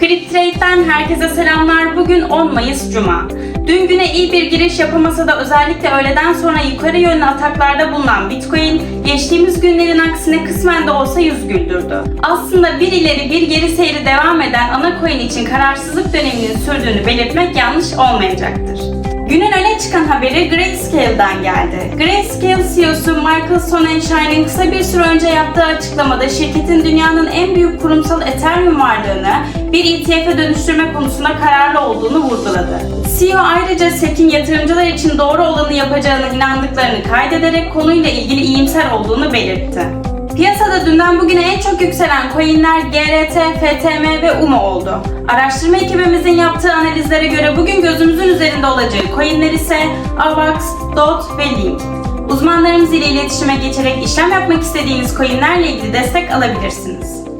Crypt Trade'den herkese selamlar. Bugün 10 Mayıs Cuma. Dün güne iyi bir giriş yapamasa da özellikle öğleden sonra yukarı yönlü ataklarda bulunan Bitcoin, geçtiğimiz günlerin aksine kısmen de olsa yüz güldürdü. Aslında bir ileri bir geri seyri devam eden ana coin için kararsızlık döneminin sürdüğünü belirtmek yanlış olmayacaktır. Günün öne çıkan haberi Grayscale'dan geldi. Grayscale CEO'su Michael Sonnenschein'in kısa bir süre önce yaptığı açıklamada şirketin dünyanın en büyük kurumsal Ethereum varlığını bir ETF'e dönüştürme konusunda kararlı olduğunu vurguladı. CEO ayrıca SEC'in yatırımcılar için doğru olanı yapacağına inandıklarını kaydederek konuyla ilgili iyimser olduğunu belirtti. Piyasada dünden bugüne en çok yükselen coinler GRT, FTM ve UMO oldu. Araştırma ekibimizin yaptığı analizlere göre bugün gözümüzün üzerinde olacağı coinler ise AVAX, DOT ve Link. Uzmanlarımız ile iletişime geçerek işlem yapmak istediğiniz coinlerle ilgili destek alabilirsiniz.